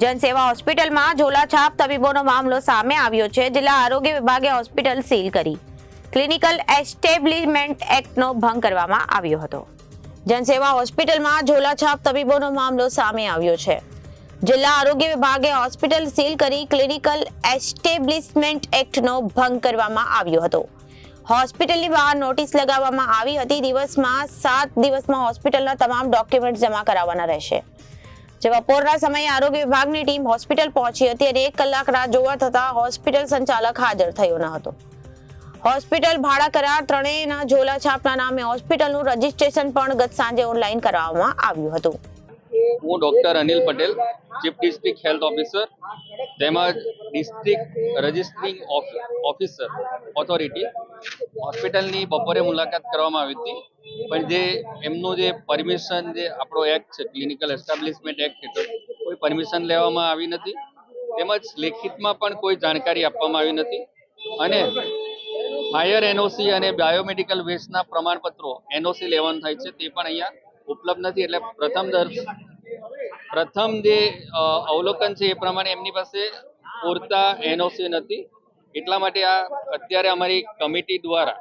જનસેવા હોસ્પિટલમાં ઝોલાછાપ તબીબોનો મામલો સામે આવ્યો છે. જિલ્લા આરોગ્ય વિભાગે હોસ્પિટલ સીલ કરી. ક્લિનિકલ એસ્ટેબ્લિશમેન્ટ એક્ટનો ભંગ કરવામાં આવ્યો હતો. જનસેવા હોસ્પિટલમાં ઝોલાછાપ તબીબોનો મામલો સામે આવ્યો છે. જિલ્લા આરોગ્ય વિભાગે હોસ્પિટલ સીલ કરી ક્લિનિકલ એસ્ટેબ્લિશમેન્ટ એક્ટનો ભંગ કરવામાં આવ્યો હતો. હોસ્પિટલની બહાર નોટિસ લગાવવામાં આવી હતી. દિવસમાં સાત દિવસમાં હોસ્પિટલના તમામ ડોક્યુમેન્ટ જમા કરાવવાના રહેશે. જે બપોરના સમયે આરોગ્ય વિભાગની ટીમ હોસ્પિટલ પહોંચી હતી અને એક કલાક રાહ જોવા થતા હોસ્પિટલ સંચાલક હાજર થયો ન હતો. હોસ્પિટલ ભાડા કરાર ત્રણેયના ઝોલા છાપના નામે હોસ્પિટલનું રજીસ્ટ્રેશન પણ ગત સાંજે ઓનલાઈન કરવામાં આવ્યું હતું. હું doctor Anil Patel, chief district health officer, તેમજ ડિસ્ટ્રિક્ટ રજિસ્ટ્રિંગ ઓફિસર, ઓથોરિટી હોસ્પિટલની બપોરે મુલાકાત કરવામાં આવી હતી. પણ જે એમનું જે પરમિશન જે આપણો એક્ટ છે ક્લિનિકલ એસ્ટાબ્લિશમેન્ટ એક્ટ હેઠળ, કોઈ પરમિશન લેવામાં આવી નથી. તેમજ લેખિતમાં પણ કોઈ જાણકારી આપવામાં આવી નથી. અને ફાયર એનઓસી અને બાયોમેડિકલ વેસ્ટના પ્રમાણપત્રો એનઓસી લેવાનું થાય છે, તે પણ અહીંયા ઉપલબ્ધ નથી. એટલે પ્રથમ દર, પ્રથમ જે અવલોકન છે એ પ્રમાણે એમની પાસે પૂરતા એનઓસી નથી. એટલા માટે આ અત્યારે અમારી કમિટી દ્વારા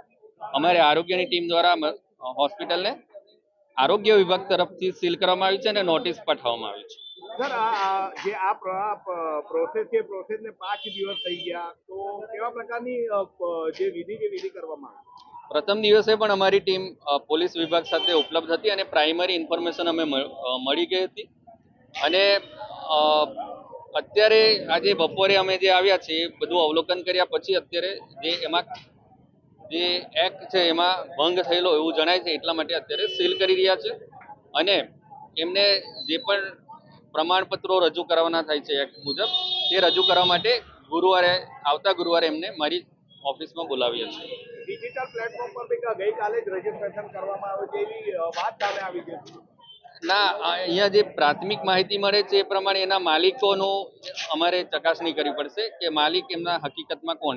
અમારી આરોગ્યની ટીમ દ્વારા હોસ્પિટલને આરોગ્ય વિભાગ તરફથી સીલ કરવામાં આવી છે અને નોટિસ પાઠવવામાં આવી છે. સર જે આ પ્ર- આ પ્રોસેસ છે પ્રોસેસને પાંચ દિવસ થઈ ગયા તો કેવા પ્રકારની જે વિધિ જે વિધિ કરવામાં આવી? પ્રથમ દિવસે પણ અમારી ટીમ પોલીસ વિભાગ સાથે ઉપલબ્ધ હતી અને પ્રાઇમરી ઇન્ફોર્મેશન અમે મળ- ગઈ હતી. અને અત્યારે આજે બપોરે અમે જે આવ્યા છીએ એ બધું અવલોકન કર્યા પછી અત્યારે જે એમાં જે એક્ટ છે એમાં ભંગ થયેલો એવું જણાય છે એટલા માટે અત્યારે સીલ કરી રહ્યા છે. અને એમને જે પણ પ્રમાણપત્રો રજૂ કરવાના થાય છે એક્ટ મુજબ તે રજૂ કરવા માટે ગુરુવારે આવતા ગુરુવારે એમને મારી ઓફિસમાં બોલાવીએ છે ડિજિટલ પ્લેટફોર્મ પર ગઈકાલે જ રજીસ્ટ્રેશન કરવામાં આવ્યું છે એવી વાત સામે આવી છે ના અહીંયા જે પ્રાથમિક માહિતી મળે છે એ પ્રમાણે એના માલિકોનું અમારે ચકાસણી કરવી પડશે કે માલિક એમના હકીકતમાં કોણ છે.